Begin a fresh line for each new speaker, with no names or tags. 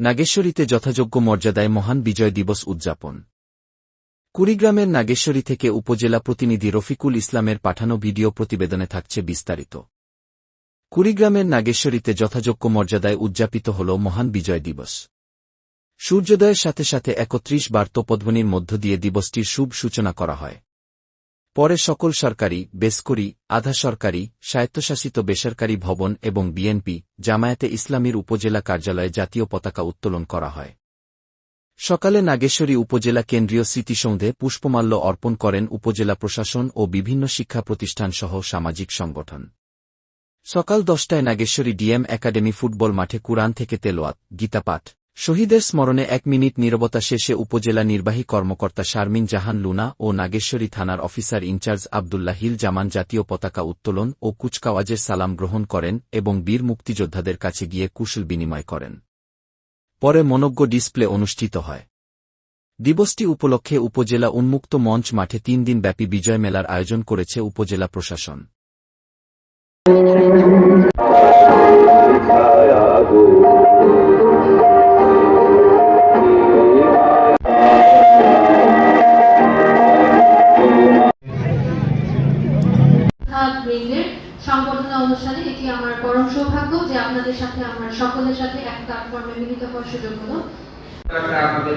নাগেশ্বরীতে যথাযোগ্য মর্যাদায় মহান বিজয় দিবস উদযাপন। কুড়িগ্রামের নাগেশ্বরী থেকে উপজেলা প্রতিনিধি রফিকুল ইসলামের পাঠানো ভিডিও প্রতিবেদনে থাকছে বিস্তারিত। কুড়িগ্রামের নাগেশ্বরীতে যথাযোগ্য মর্যাদায় উদযাপিত হল মহান বিজয় দিবস। সূর্যোদয়ের সাথে সাথে একত্রিশ বার্তপদ্মনির মধ্য দিয়ে দিবসটির শুভ সূচনা করা হয়। পরে সকল সরকারি বেসরকারি আধা সরকারি, স্বায়ত্তশাসিত বেসরকারি ভবন এবং বিএনপি জামায়াতে ইসলামীর উপজেলা কার্যালয়ে জাতীয় পতাকা উত্তোলন করা হয়। সকালে নাগেশ্বরী উপজেলা কেন্দ্রীয় স্মৃতিসৌধে পুষ্পমাল্য অর্পণ করেন উপজেলা প্রশাসন ও বিভিন্ন শিক্ষা প্রতিষ্ঠানসহ সামাজিক সংগঠন। সকাল দশটায় নাগেশ্বরী ডিএম একাডেমি ফুটবল মাঠে কুরআন থেকে তেলোয়াত, গীতাপাঠ শহীদের স্মরণে এক মিনিট নীরবতা শেষে উপজেলা নির্বাহী কর্মকর্তা শারমিন জাহান লুনা ও নাগেশ্বরী থানার officer in charge Abdullah Hil Zaman জাতীয় পতাকা উত্তোলন ও কুচকাওয়াজের সালাম গ্রহণ করেন এবং বীর মুক্তিযোদ্ধাদের কাছে গিয়ে কুশল বিনিময় করেন। পরে মনজ্ঞ ডিসপ্লে অনুষ্ঠিত হয়। দিবসটি উপলক্ষে উপজেলা উন্মুক্ত মঞ্চ মাঠে তিন দিনব্যাপী বিজয় মেলার আয়োজন করেছে উপজেলা প্রশাসন।
বৃন্দের সংবর্ধনা অনুষ্ঠানে এটি আমার পরম সৌভাগ্য যে আপনাদের সাথে আমার সকলের সাথে এক প্ল্যাটফর্মে মিলিত হওয়ার সুযোগ হলো।
আমাদের